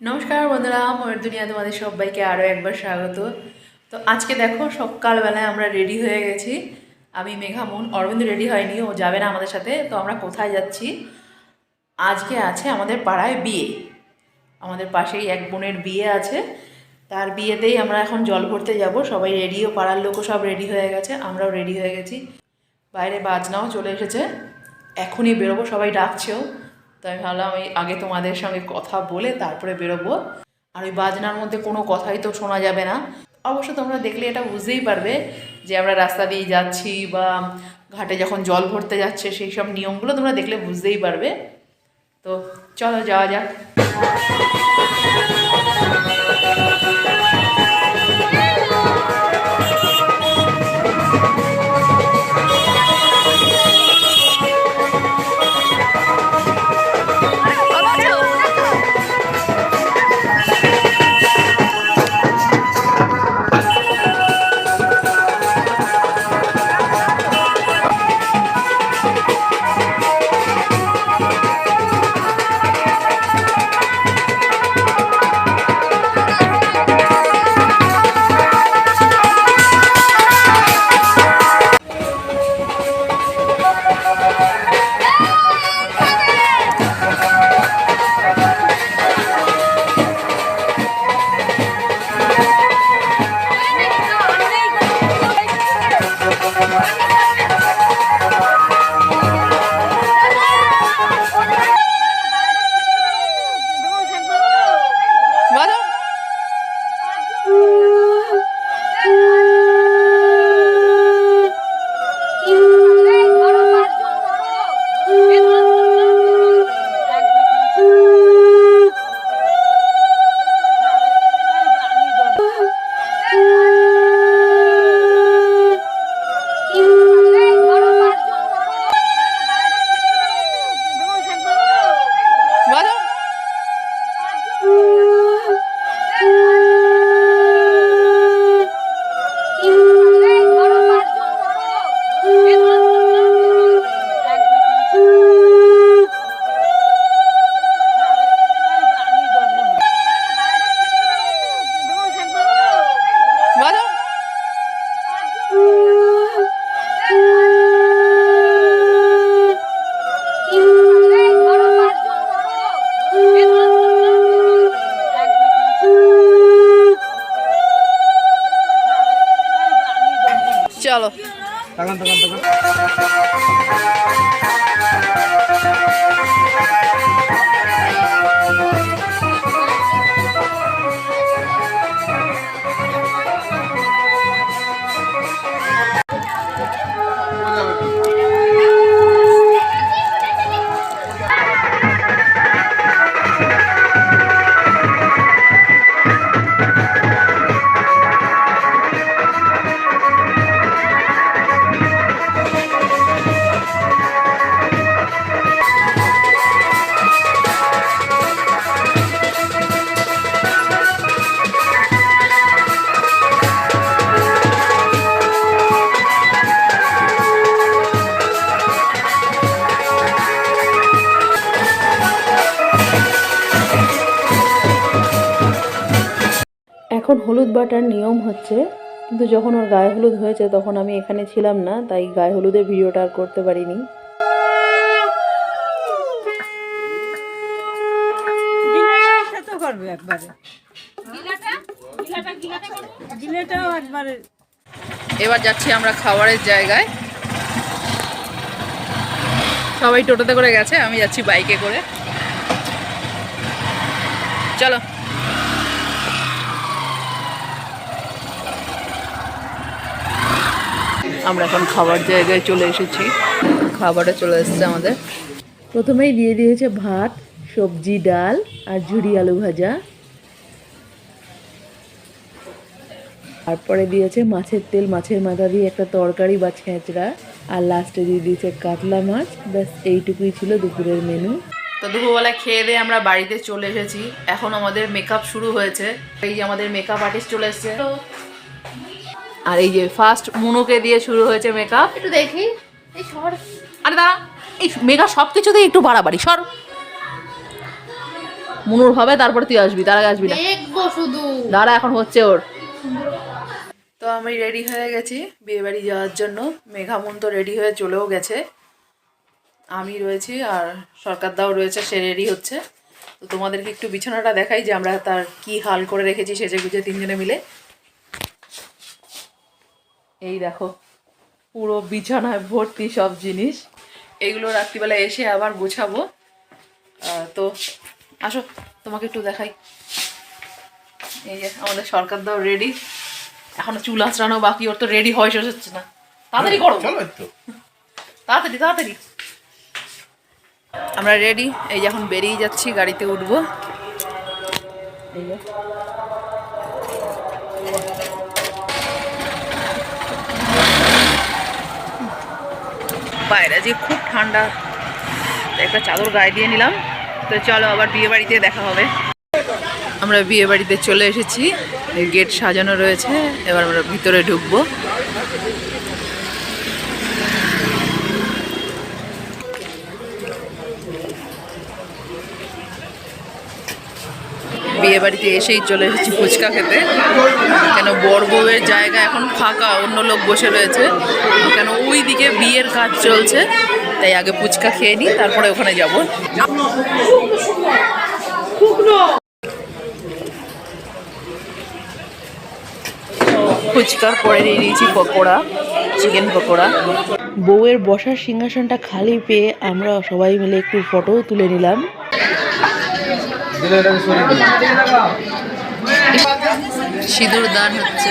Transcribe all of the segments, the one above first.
নমস্কার বন্ধুরা, ময়ূর দুনিয়া তোমাদের সবাইকে আরও একবার স্বাগত। তো আজকে দেখো, সকালবেলায় আমরা রেডি হয়ে গেছি। আমি মেঘামুন অরবিন্দ রেডি হয়নি, ও যাবে না আমাদের সাথে, তো আমরা কোথায় যাচ্ছি? আজকে আছে আমাদের পাড়ায় বিয়ে। আমাদের পাশেই এক বোনের বিয়ে আছে। তার বিয়েতেই আমরা এখন জল ভরতে যাব। সবাই রেডিও পাড়ার লোকও সব রেডি হয়ে গেছে, আমরাও রেডি হয়ে গেছি। বাইরে বাজনাও চলে এসেছে। এখনই বেরোবো, সবাই ডাকছেও। তো আমি ভাবলাম ওই আগে তোমাদের সঙ্গে কথা বলে তারপরে বেরোবো। আর ওই বাজনার মধ্যে কোনো কথাই তো শোনা যাবে না। অবশ্য তোমরা দেখলে এটা বুঝতেই পারবে যে আমরা রাস্তা দিয়ে যাচ্ছি বা ঘাটে যখন জল ভরতে যাচ্ছে সেই সব নিয়মগুলো তোমরা দেখলে বুঝতেই পারবে। তো চলো যাওয়া যাক। চলো। তাকান তাকান তাকান এখন হলুদ বাটার নিয়ম হচ্ছে কিন্তু যখন ওর গায়ে হলুদ হয়েছে তখন আমি এখানে ছিলাম না তাই গায়ে হলুদের ভিডিওটা আর করতে পারিনি। করবে একবারে। গিলাটাও একবারে। এবার যাচ্ছি আমরা খাবারের জায়গায়। সবাই টোটোতে করে গেছে আমি যাচ্ছি বাইকে করে। চলো। আমরা এখন খাবার জায়গায় চলে এসেছি। খাবারটা চলে এসেছে আমাদের। প্রথমেই দিয়ে দিয়েছে ভাত, সবজি, ডাল আর ঝুড়ি আলু ভাজা। তারপরে দিয়েছে মাছের তেল, মাছের মাথা দিয়ে একটা তরকারি বা ছেঁচড়া। আর লাস্টে দিয়ে দিয়েছে কাতলা মাছ। ব্যাস, এইটুকুই ছিল দুপুরের মেনু তো দুপুরবেলা খেয়ে দিয়ে আমরা বাড়িতে চলে এসেছি। এখন আমাদের মেকআপ শুরু হয়েছে। এই যে আমাদের মেকআপ আর্টিস্ট চলে এসেছে। আর এই যে ফার্স্ট মুনুকে দিয়ে শুরু হয়েছে মেকআপ একটু দেখি এই শহর আরে দাঁড়া এই মেঘা সব কিছুতেই একটু বাড়াবাড়ি সর। মুনুর হবে তারপর তুই আসবি তার আগে আসবি না। দেখব শুধু। দাঁড়া এখন হচ্ছে ওর। তো আমি রেডি হয়ে গেছি বিয়ে বাড়ি যাওয়ার জন্য। মেঘামন তো রেডি হয়ে চলেও গেছে। আমি রয়েছি আর সরকার দাও রয়েছে সে রেডি হচ্ছে। তো তোমাদেরকে একটু বিছানাটা দেখাই যে আমরা তার কি হাল করে রেখেছি সেজে গুজে তিনজনে মিলে। এই দেখো পুরো বিছানায় ভর্তি সব জিনিস। এগুলো রাত্রিবেলা এসে আবার গোছাবো। তো আসো তোমাকে একটু দেখাই। এই যে আমাদের সরকার দাও রেডি এখনও চুল আঁচড়ানো বাকি ওর তো রেডি হয় শেষ হচ্ছে না। তাড়াতাড়ি করো। চলো একটু। তাড়াতাড়ি তাড়াতাড়ি। আমরা রেডি এই যে এখন বেরিয়ে যাচ্ছি গাড়িতে উঠবো। এই বাইরে যে খুব ঠান্ডা। একটা চাদর গায়ে দিয়ে নিলাম। তো চলো আবার বিয়ে বাড়িতে দেখা হবে। আমরা বিয়ে বাড়িতে চলে এসেছি। গেট সাজানো রয়েছে। এবার আমরা ভিতরে ঢুকবো। বিয়ে বাড়িতে এসেই চলে এসেছি ফুচকা খেতে। কেন বর বউয়ের জায়গা এখন ফাঁকা, অন্য লোক বসে রয়েছে। ওই দিকে বিয়ের কাজ চলছে তাই আগে ফুচকা খেয়ে নিই তারপরে ওখানে যাব। ফুচকার পরে নিয়ে নিয়েছি পকোড়া চিকেন পকোড়া। বউয়ের বসার সিংহাসনটা খালি পেয়ে আমরা সবাই মিলে একটু ফটো তুলে নিলাম। সিঁদুর দান হচ্ছে।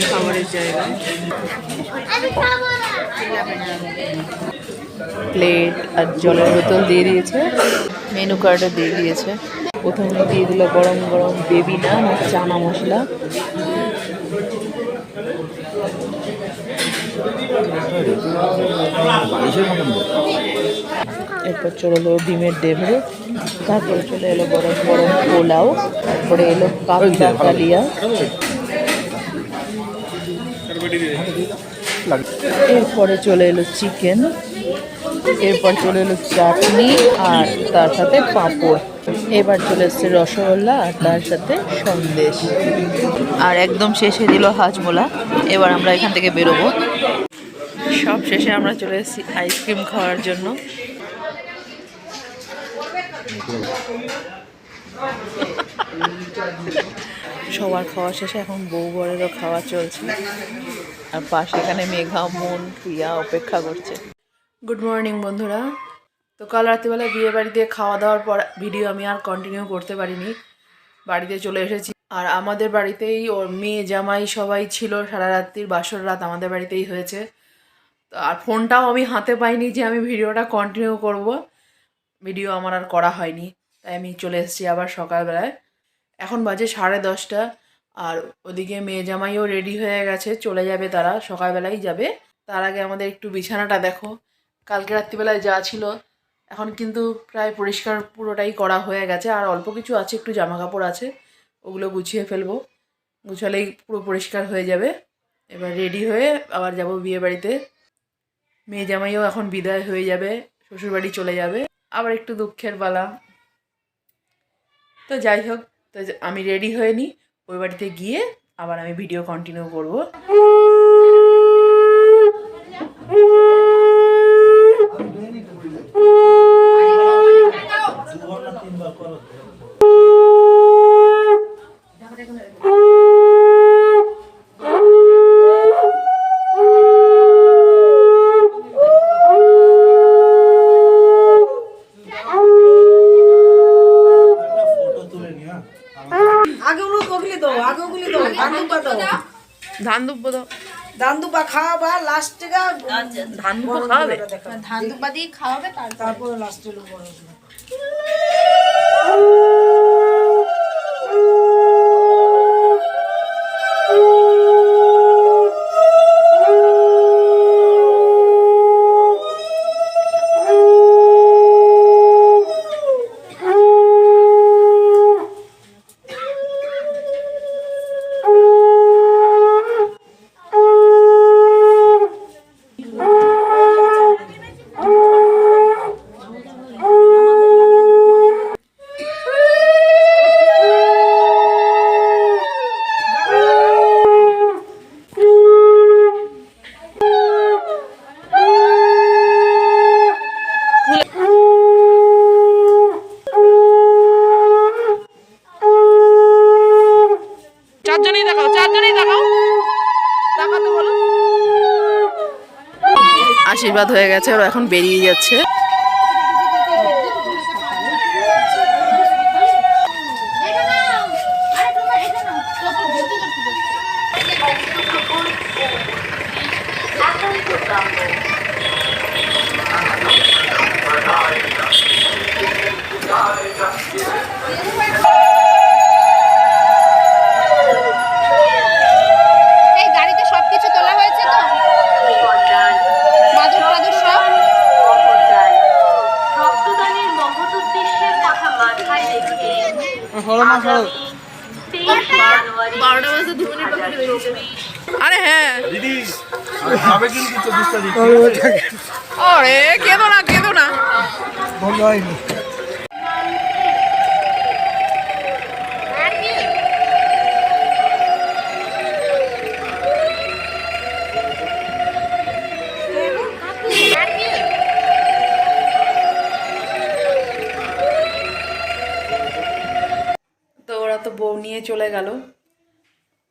খাবারের প্লেট আর জলের বোতল দিয়ে দিয়েছে। মেনু কার্ডও দিয়ে দিয়েছে। প্রথমে দিয়ে দিল গরম গরম বেবি নান আর চানা মশলা। এরপর চলে এলো ডিমের ডেমরু, তারপরে চলে এলো গরম গরম পোলাও, তারপরে এলো কাবলা কালিয়া। এরপরে চলে এলো চিকেন, এরপর চলে এলো চাটনি আর তার সাথে পাঁপড়। এবার চলে এসছে রসগোল্লা আর তার সাথে সন্দেশ। আর একদম শেষে দিল হাজমোলা। এবার আমরা এখান থেকে বেরোবো। সব শেষে আমরা চলে এসেছি আইসক্রিম খাওয়ার জন্য। সবার খাওয়া শেষে এখন বউ বরেরও খাওয়া চলছে। আর পাশে এখানে মেঘা মন প্রিয়া অপেক্ষা করছে। গুড মর্নিং বন্ধুরা। তো কাল রাত্রিবেলা বিয়ে বাড়িতে খাওয়া দাওয়ার পর ভিডিও আমি আর কন্টিনিউ করতে পারিনি। বাড়িতে চলে এসেছি। আর আমাদের বাড়িতেই ওর মেয়ে জামাই সবাই ছিল, সারা রাত্রির বাসর রাত আমাদের বাড়িতেই হয়েছে। আর ফোনটাও আমি হাতে পাইনি যে আমি ভিডিওটা কন্টিনিউ করব। ভিডিও আমার আর করা হয়নি, তাই আমি চলে এসেছি আবার সকালবেলায়। এখন বাজে সাড়ে দশটা, আর ওদিকে মেয়ে জামাইও রেডি হয়ে গেছে, চলে যাবে তারা, সকালবেলাই যাবে। তার আগে আমাদের একটু বিছানাটা দেখো। কালকে রাত্রিবেলায় যা ছিল এখন কিন্তু প্রায় পরিষ্কার পুরোটাই করা হয়ে গেছে। আর অল্প কিছু আছে, একটু জামা কাপড় আছে, ওগুলো গুছিয়ে ফেলব। গুছালেই পুরো পরিষ্কার হয়ে যাবে। এবার রেডি হয়ে আবার যাব বিয়ে বাড়িতে মেয়ে জামাইও এখন বিদায় হয়ে যাবে, শ্বশুরবাড়ি চলে যাবে। আবার একটু দুঃখের বালা তো যাই হোক, তো আমি রেডি হয়ে নিই ওই বাড়িতে গিয়ে আবার আমি ভিডিও কন্টিনিউ করব। ধান দুব্ব দাও ধান দুব্বা খাওয়াবা লাস্টে আচ্ছা, ধান খাওয়াবে? ধান দুব্বা দিয়ে খাওয়াবে তারপর লাস্টে লোক বড় হবে। চারজনেই দেখাও দেখাতে বলো। আশীর্বাদ হয়ে গেছে ওরা এখন বেরিয়ে যাচ্ছে। এই গাড়িতে সবকিছু তোলা হয়েছে তো বাদুর টাদুর সব রক্তদানের মহৎ উদ্দেশ্যের কথা মাথায় রেখে আগামী তেইশ জানুয়ারি আরে হ্যাঁ দিদি দিচ্ছি আরে কেঁদো না কেঁদো না তো ওরা তো বউ নিয়ে চলে গেল।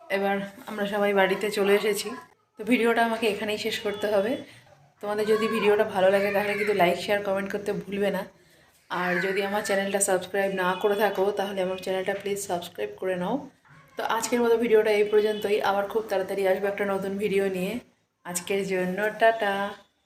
এবার আমরা সবাই বাড়িতে চলে এসেছি। তো ভিডিওটা আমাকে এখানেই শেষ করতে হবে। তোমাদের যদি ভিডিওটা ভালো লাগে, তাহলে কিন্তু লাইক শেয়ার কমেন্ট করতে ভুলবে না। আর যদি আমার চ্যানেলটা সাবস্ক্রাইব না করে থাকো, তাহলে আমার চ্যানেলটা প্লিজ সাবস্ক্রাইব করে নাও। তো আজকের মতো ভিডিওটা এই পর্যন্তই। আবার খুব তাড়াতাড়ি আসবে একটা নতুন ভিডিও নিয়ে। আজকের জন্য টাটা।